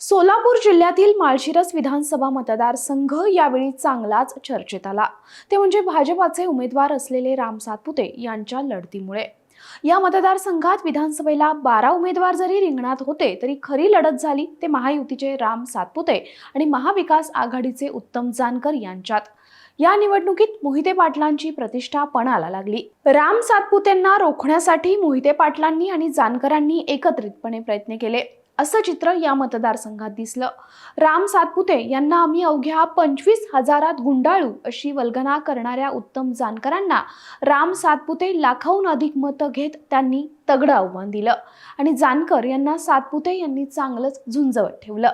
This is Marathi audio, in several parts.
सोलापूर जिल्ह्यातील माळशिरस विधानसभा मतदारसंघ यावेळी चांगलाच चर्चेत आला. ते म्हणजे भाजपाचे उमेदवार असलेले राम सातपुते यांच्या लढतीमुळे. या मतदारसंघात विधानसभेला बारा उमेदवार जरी रिंगणात होते तरी खरी लढत झाली ते महायुतीचे राम सातपुते आणि महाविकास आघाडीचे उत्तम जानकर यांच्यात. या निवडणुकीत मोहिते पाटलांची प्रतिष्ठा पणाला लागली. राम सातपुतेंना रोखण्यासाठी मोहिते पाटलांनी आणि जानकरांनी एकत्रितपणे प्रयत्न केले. असं चित्र या मतदारसंघात दिसलं. राम सातपुते यांना आम्ही अवघ्या पंचवीस हजारात गुंडाळू अशी वल्गना करणाऱ्या उत्तम जानकरांना राम सातपुते लाखाहून अधिक मतं घेत त्यांनी तगडं आव्हान दिलं आणि जानकर यांना सातपुते यांनी चांगलंच झुंजवत ठेवलं.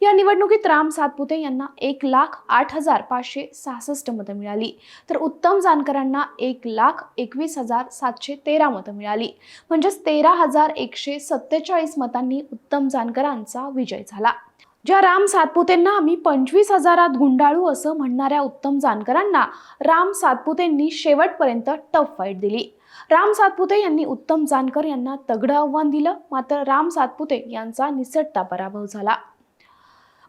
या निवडणुकीत राम सातपुते यांना एक लाख आठ हजार पाचशे सहासष्ट मतं मिळाली. तर उत्तम जानकरांना एक लाख एकवीस हजार सातशे तेरा मतं मिळाली. म्हणजेच तेरा हजार एकशे सत्तेचाळीस मतांनी उत्तम जानकरांचा विजय झाला. ज्या राम सातपुतेंना आम्ही पंचवीस हजारात गुंडाळू असं म्हणणाऱ्या उत्तम जानकरांना राम सातपुतेंनी शेवटपर्यंत टफ फाईट दिली. राम सातपुते यांनी उत्तम जानकर यांना तगडं आव्हान दिलं मात्र राम सातपुते यांचा निसटता पराभव झाला.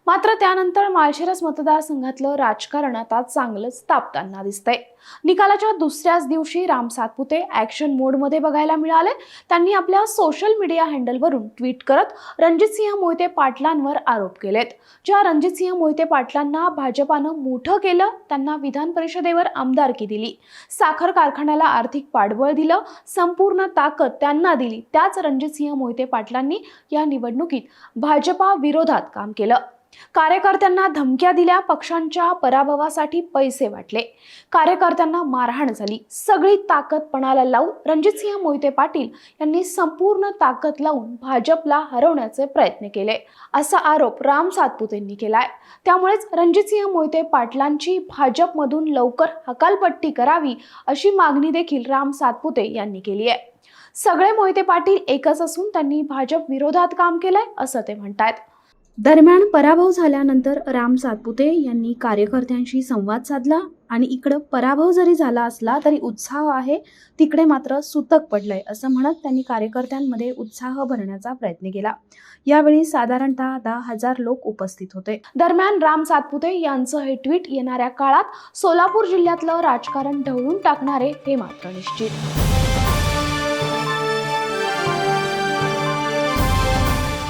मात्र त्यानंतर माळशिरस मतदारसंघातलं राजकारण आता चांगलंच तापताना दिसतंय. निकालाच्या दुसऱ्याच दिवशी राम सातपुते ऍक्शन मोडमध्ये बघायला मिळाले. त्यांनी आपल्या सोशल मीडिया हँडलवरून ट्विट करत रणजितसिंह मोहिते पाटलांवर आरोप केलेत. ज्या रणजितसिंह मोहिते पाटलांना भाजपानं मोठं केलं त्यांना विधान परिषदेवर आमदारकी दिली. साखर कारखान्याला आर्थिक पाठबळ दिलं संपूर्ण ताकद त्यांना दिली. त्याच रणजितसिंह मोहिते पाटलांनी या निवडणुकीत भाजपा विरोधात काम केलं. कार्यकर्त्यांना धमक्या दिल्या पक्षांच्या पराभवासाठी पैसे वाटले. कार्यकर्त्यांना मारहाण झाली. सगळी ताकद पणाला लावून रणजितसिंह मोहिते पाटील यांनी संपूर्ण ताकद लावून भाजपला हरवण्याचे प्रयत्न केले. असा आरोप राम सातपुतेंनी केलाय. त्यामुळेच रणजितसिंह मोहिते पाटलांची भाजपमधून लवकर हकालपट्टी करावी अशी मागणी देखील राम सातपुते यांनी केली आहे. सगळे मोहिते पाटील एकच असून त्यांनी भाजप विरोधात काम केलंय असं ते म्हणतायत. दरम्यान पराभव झाल्यानंतर राम सातपुते यांनी कार्यकर्त्यांशी संवाद साधला आणि इकडं पराभव जरी झाला असला तरी उत्साह आहे. तिकडे मात्र सुतक पडलंय असं म्हणत त्यांनी कार्यकर्त्यांमध्ये उत्साह भरण्याचा प्रयत्न केला. यावेळी साधारणतः दहा हजार लोक उपस्थित होते. दरम्यान राम सातपुते यांचं हे ट्विट येणाऱ्या काळात सोलापूर जिल्ह्यातलं राजकारण ढवळून टाकणारे हे मात्र निश्चित.